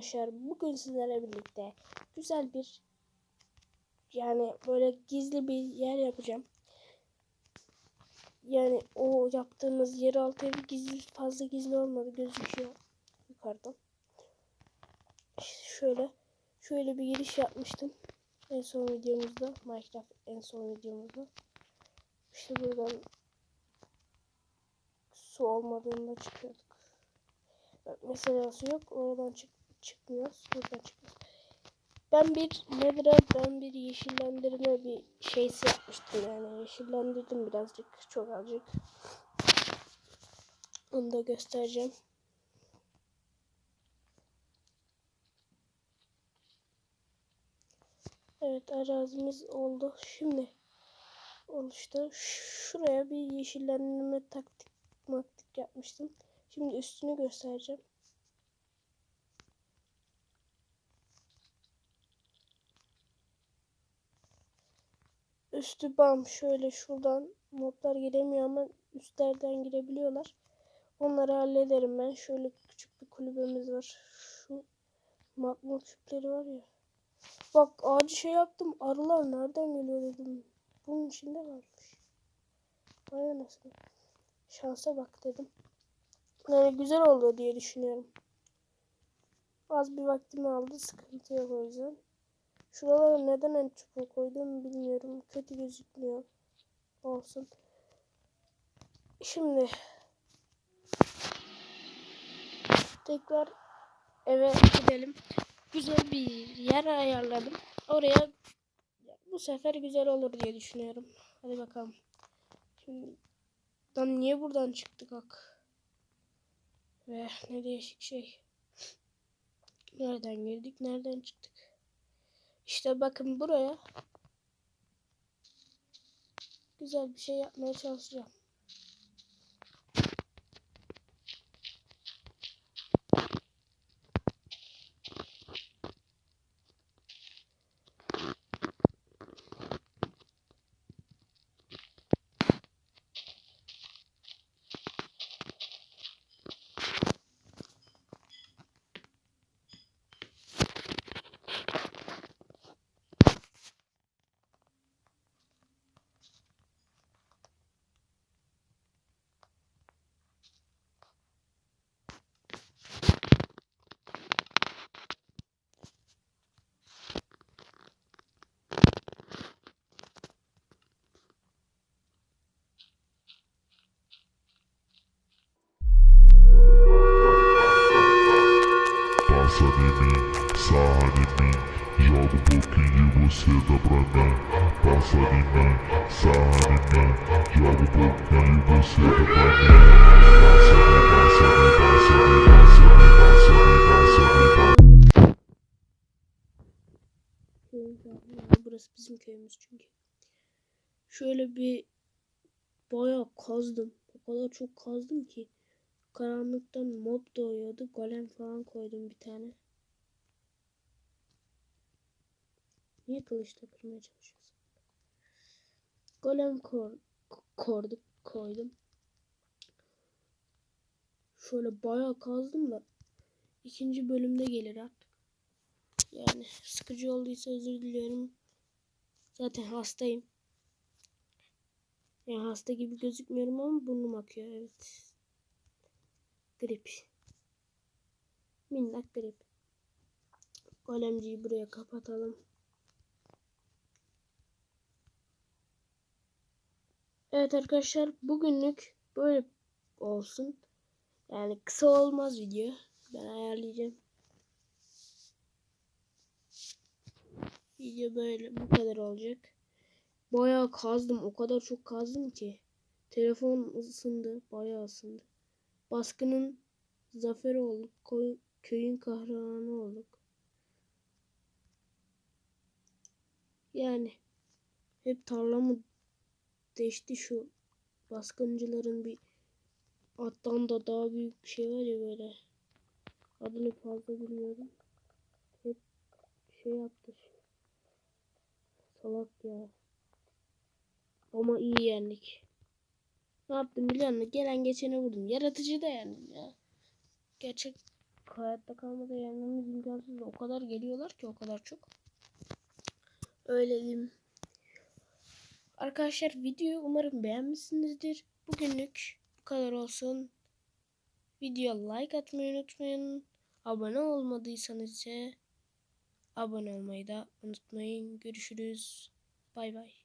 Arkadaşlar bugün sizlerle birlikte güzel bir yani böyle gizli bir yer yapacağım. Yani o yaptığımız yeraltı evi gizli fazla gizli olmadı gözüküyor yukarıdan. Şöyle şöyle bir giriş yapmıştım. En son videomuzda Minecraft en son videomuzda. İşte buradan su olmadığında çıkıyorduk. Mesela su yok oradan çık çıkmıyoruz. Buradan çıkıyoruz. Ben bir Nether'a ben bir yeşillendirme bir şeysi yapmıştım yani yeşillendirdim birazcık çok azıcık. Onu da göstereceğim. Evet arazimiz oldu. Şimdi oluştu. Şuraya bir yeşillendirme taktik maktik yapmıştım. Şimdi üstünü göstereceğim. Üstü bam şöyle şuradan moblar giremiyor ama üstlerden girebiliyorlar. Onları hallederim ben. Şöyle küçük bir kulübemiz var. Şu magma küpleri var ya. Bak ağacı şey yaptım. Arılar nereden geliyor dedim. Bunun içinde varmış. Vay anasını. Şansa bak dedim. Yani güzel oldu diye düşünüyorum. Az bir vaktimi aldı. Sıkıntı yok o yüzden. Şuralara neden en çubuğu koydum bilmiyorum. Kötü gözükmüyor. Olsun. Şimdi tekrar eve gidelim. Güzel bir yer ayarladım. Oraya bu sefer güzel olur diye düşünüyorum. Hadi bakalım. Şimdi lan niye buradan çıktık ak? Ve ne değişik şey. Nereden girdik? Nereden çıktık? İşte bakın buraya güzel bir şey yapmaya çalışacağım. Sarra de mim, joga um pouquinho de você dá pra mim. Passa de mim, sarra mim, joga um pouquinho de você dá pra mim. Burası bizim köyümüz çünkü. Şöyle bir bayağı kazdım. O kadar çok kazdım ki karanlıktan mob doğuyordu. Golem falan koydum bir tane. Niye kılıçla kırmaya çalışıyorsun? Golem kor kordum, koydum. Şöyle bayağı kazdım da ikinci bölümde gelir artık. Yani sıkıcı olduysa özür diliyorum. Zaten hastayım. Yani hasta gibi gözükmüyorum ama burnum akıyor. Evet. Grip. Minnak grip. Golemciyi buraya kapatalım. Evet arkadaşlar bugünlük böyle olsun. Yani kısa olmaz video. Ben ayarlayacağım. Video böyle bu kadar olacak. Bayağı kazdım. O kadar çok kazdım ki. Telefon ısındı. Bayağı ısındı. Baskının zaferi olduk. Köyün kahramanı olduk. Yani hep tarlamı deşti şu baskıncıların bir attan da daha büyük bir şey var ya böyle. Adını fazla bilmiyorum. Hep şey yaptı. Salak ya. Ama iyi yendik. Ne yaptım biliyor musun? Gelen geçene vurdum. Yaratıcı da yendim ya. Gerçek hayatta kalmada yenmemiz imkansız. O kadar geliyorlar ki o kadar çok. Öyle diyeyim. Arkadaşlar videoyu umarım beğenmişsinizdir. Bugünlük bu kadar olsun. Videoya like atmayı unutmayın. Abone olmadıysanız ise abone olmayı da unutmayın. Görüşürüz. Bay bay.